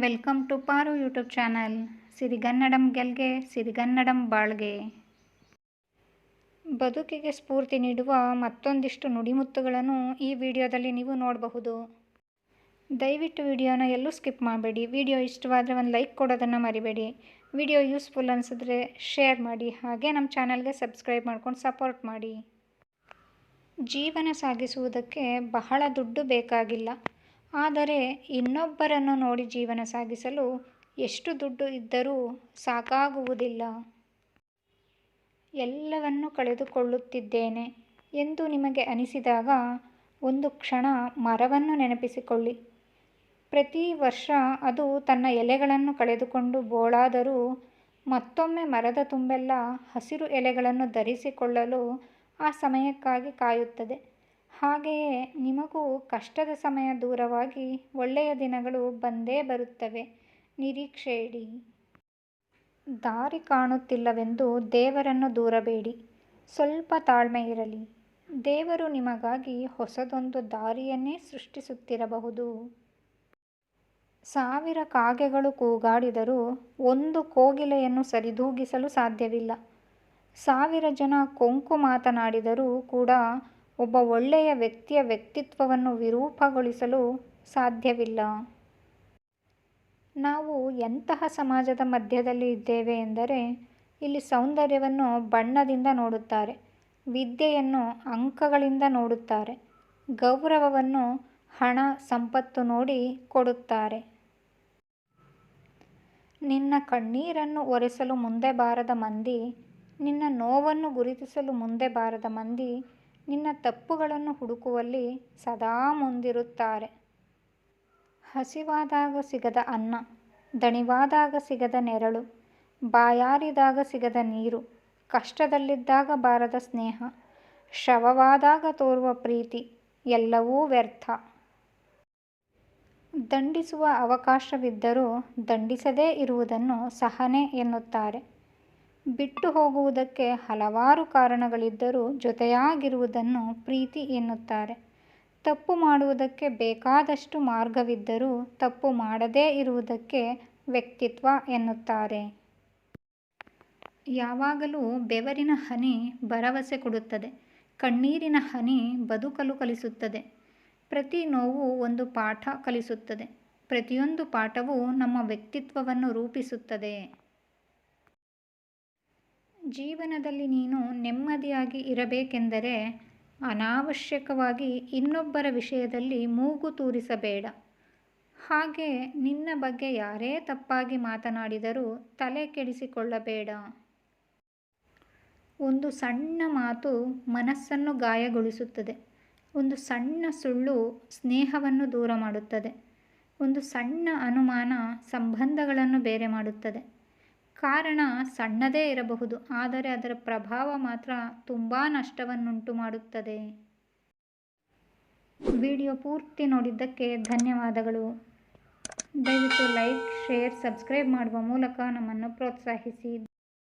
Welcome to Paru YouTube channel. ಸಿರಿಗನ್ನಡಂ ಗೆಲ್ಗೆ, ಸಿರಿಗನ್ನಡಂ ಬಾಳ್ಗೆ. ಬದುಕಿಗೆ ಸ್ಫೂರ್ತಿ ನೀಡುವ ಮತ್ತೊಂದಿಷ್ಟು ನುಡಿಮುತ್ತುಗಳನ್ನು ಈ ವಿಡಿಯೋದಲ್ಲಿ ನೀವು ನೋಡಬಹುದು. ದಯವಿಟ್ಟು ವಿಡಿಯೋನ ಎಲ್ಲೂ ಸ್ಕಿಪ್ ಮಾಡಬೇಡಿ. ವಿಡಿಯೋ ಇಷ್ಟವಾದರೆ ಒಂದು ಲೈಕ್ ಕೊಡೋದನ್ನು ಮರಿಬೇಡಿ. ವಿಡಿಯೋ ಯೂಸ್ಫುಲ್ ಅನಿಸಿದ್ರೆ ಶೇರ್ ಮಾಡಿ. ಹಾಗೆ ನಮ್ಮ ಚಾನಲ್ಗೆ ಸಬ್ಸ್ಕ್ರೈಬ್ ಮಾಡ್ಕೊಂಡು ಸಪೋರ್ಟ್ ಮಾಡಿ. ಜೀವನ ಸಾಗಿಸುವುದಕ್ಕೆ ಬಹಳ ದುಡ್ಡು ಬೇಕಾಗಿಲ್ಲ. ಆದರೆ ಇನ್ನೊಬ್ಬರನ್ನು ನೋಡಿ ಜೀವನ ಸಾಗಿಸಲು ಎಷ್ಟು ದುಡ್ಡು ಇದ್ದರೂ ಸಾಕಾಗುವುದಿಲ್ಲ. ಎಲ್ಲವನ್ನು ಕಳೆದುಕೊಳ್ಳುತ್ತಿದ್ದೇನೆ ಎಂದು ನಿಮಗೆ ಅನಿಸಿದಾಗ ಒಂದು ಕ್ಷಣ ಮರವನ್ನು ನೆನಪಿಸಿಕೊಳ್ಳಿ. ಪ್ರತಿ ವರ್ಷ ಅದು ತನ್ನ ಎಲೆಗಳನ್ನು ಕಳೆದುಕೊಂಡು ಬೋಳಾದರೂ ಮತ್ತೊಮ್ಮೆ ಮರದ ತುಂಬೆಲ್ಲ ಹಸಿರು ಎಲೆಗಳನ್ನು ಧರಿಸಿಕೊಳ್ಳಲು ಆ ಸಮಯಕ್ಕಾಗಿ ಕಾಯುತ್ತದೆ. ಹಾಗೆಯೇ ನಿಮಗೂ ಕಷ್ಟದ ಸಮಯ ದೂರವಾಗಿ ಒಳ್ಳೆಯ ದಿನಗಳು ಬಂದೇ ಬರುತ್ತವೆ. ನಿರೀಕ್ಷೆ ಇಡಿ. ದಾರಿ ಕಾಣುತ್ತಿಲ್ಲವೆಂದು ದೇವರನ್ನು ದೂರಬೇಡಿ. ಸ್ವಲ್ಪ ತಾಳ್ಮೆ ಇರಲಿ. ದೇವರು ನಿಮಗಾಗಿ ಹೊಸದೊಂದು ದಾರಿಯನ್ನೇ ಸೃಷ್ಟಿಸುತ್ತಿರಬಹುದು. ಸಾವಿರ ಕಾಗೆಗಳು ಕೂಗಾಡಿದರೂ ಒಂದು ಕೋಗಿಲೆಯನ್ನು ಸರಿದೂಗಿಸಲು ಸಾಧ್ಯವಿಲ್ಲ. ಸಾವಿರ ಜನ ಕೊಂಕು ಮಾತನಾಡಿದರೂ ಕೂಡ ಒಬ್ಬ ಒಳ್ಳೆಯ ವ್ಯಕ್ತಿಯ ವ್ಯಕ್ತಿತ್ವವನ್ನು ವಿರೂಪಗೊಳಿಸಲು ಸಾಧ್ಯವಿಲ್ಲ. ನಾವು ಎಂತಹ ಸಮಾಜದ ಮಧ್ಯದಲ್ಲಿ ಇದ್ದೇವೆ ಎಂದರೆ, ಇಲ್ಲಿ ಸೌಂದರ್ಯವನ್ನು ಬಣ್ಣದಿಂದ ನೋಡುತ್ತಾರೆ, ವಿದ್ಯೆಯನ್ನು ಅಂಕಗಳಿಂದ ನೋಡುತ್ತಾರೆ, ಗೌರವವನ್ನು ಹಣ, ಸಂಪತ್ತು ನೋಡಿ ಕೊಡುತ್ತಾರೆ. ನಿನ್ನ ಕಣ್ಣೀರನ್ನು ಒರೆಸಲು ಮುಂದೆ ಬಾರದ ಮಂದಿ, ನಿನ್ನ ನೋವನ್ನು ಗುರುತಿಸಲು ಮುಂದೆ ಬಾರದ ಮಂದಿ ನಿನ್ನ ತಪ್ಪುಗಳನ್ನು ಹುಡುಕುವಲ್ಲಿ ಸದಾ ಮುಂದಿರುತ್ತಾರೆ. ಹಸಿವಾದಾಗ ಸಿಗದ ಅನ್ನ, ದಣಿವಾದಾಗ ಸಿಗದ ನೆರಳು, ಬಾಯಾರಿದಾಗ ಸಿಗದ ನೀರು, ಕಷ್ಟದಲ್ಲಿದ್ದಾಗ ಬಾರದ ಸ್ನೇಹ, ಶವವಾದಾಗ ತೋರುವ ಪ್ರೀತಿ ಎಲ್ಲವೂ ವ್ಯರ್ಥ. ದಂಡಿಸುವ ಅವಕಾಶವಿದ್ದರೂ ದಂಡಿಸದೇ ಇರುವುದನ್ನು ಸಹನೆ ಎನ್ನುತ್ತಾರೆ. ಬಿಟ್ಟು ಹೋಗುವುದಕ್ಕೆ ಹಲವಾರು ಕಾರಣಗಳಿದ್ದರೂ ಜೊತೆಯಾಗಿರುವುದನ್ನು ಪ್ರೀತಿ ಎನ್ನುತ್ತಾರೆ. ತಪ್ಪು ಮಾಡುವುದಕ್ಕೆ ಬೇಕಾದಷ್ಟು ಮಾರ್ಗವಿದ್ದರೂ ತಪ್ಪು ಮಾಡದೇ ಇರುವುದಕ್ಕೆ ವ್ಯಕ್ತಿತ್ವ ಎನ್ನುತ್ತಾರೆ. ಯಾವಾಗಲೂ ಬೆವರಿನ ಹನಿ ಭರವಸೆ ಕೊಡುತ್ತದೆ. ಕಣ್ಣೀರಿನ ಹನಿ ಬದುಕಲು ಕಲಿಸುತ್ತದೆ. ಪ್ರತಿ ನೋವು ಒಂದು ಪಾಠ ಕಲಿಸುತ್ತದೆ. ಪ್ರತಿಯೊಂದು ಪಾಠವೂ ನಮ್ಮ ವ್ಯಕ್ತಿತ್ವವನ್ನು ರೂಪಿಸುತ್ತದೆ. ಜೀವನದಲ್ಲಿ ನೀನು ನೆಮ್ಮದಿಯಾಗಿ ಇರಬೇಕೆಂದರೆ ಅನಾವಶ್ಯಕವಾಗಿ ಇನ್ನೊಬ್ಬರ ವಿಷಯದಲ್ಲಿ ಮೂಗು ತೂರಿಸಬೇಡ. ಹಾಗೆ ನಿನ್ನ ಬಗ್ಗೆ ಯಾರೇ ತಪ್ಪಾಗಿ ಮಾತನಾಡಿದರೂ ತಲೆ ಕೆಡಿಸಿಕೊಳ್ಳಬೇಡ. ಒಂದು ಸಣ್ಣ ಮಾತು ಮನಸ್ಸನ್ನು ಗಾಯಗೊಳಿಸುತ್ತದೆ. ಒಂದು ಸಣ್ಣ ಸುಳ್ಳು ಸ್ನೇಹವನ್ನು ದೂರ ಮಾಡುತ್ತದೆ. ಒಂದು ಸಣ್ಣ ಅನುಮಾನ ಸಂಬಂಧಗಳನ್ನು ಬೇರೆ ಮಾಡುತ್ತದೆ. ಕಾರಣ ಸಣ್ಣದೇ ಇರಬಹುದು, ಆದರೆ ಅದರ ಪ್ರಭಾವ ಮಾತ್ರ ತುಂಬ ನಷ್ಟವನ್ನುಂಟು ಮಾಡುತ್ತದೆ. ವಿಡಿಯೋ ಪೂರ್ತಿ ನೋಡಿದ್ದಕ್ಕೆ ಧನ್ಯವಾದಗಳು. ದಯವಿಟ್ಟು ಲೈಕ್, ಶೇರ್, ಸಬ್ಸ್ಕ್ರೈಬ್ ಮಾಡುವ ಮೂಲಕ ನಮ್ಮನ್ನು ಪ್ರೋತ್ಸಾಹಿಸಿ.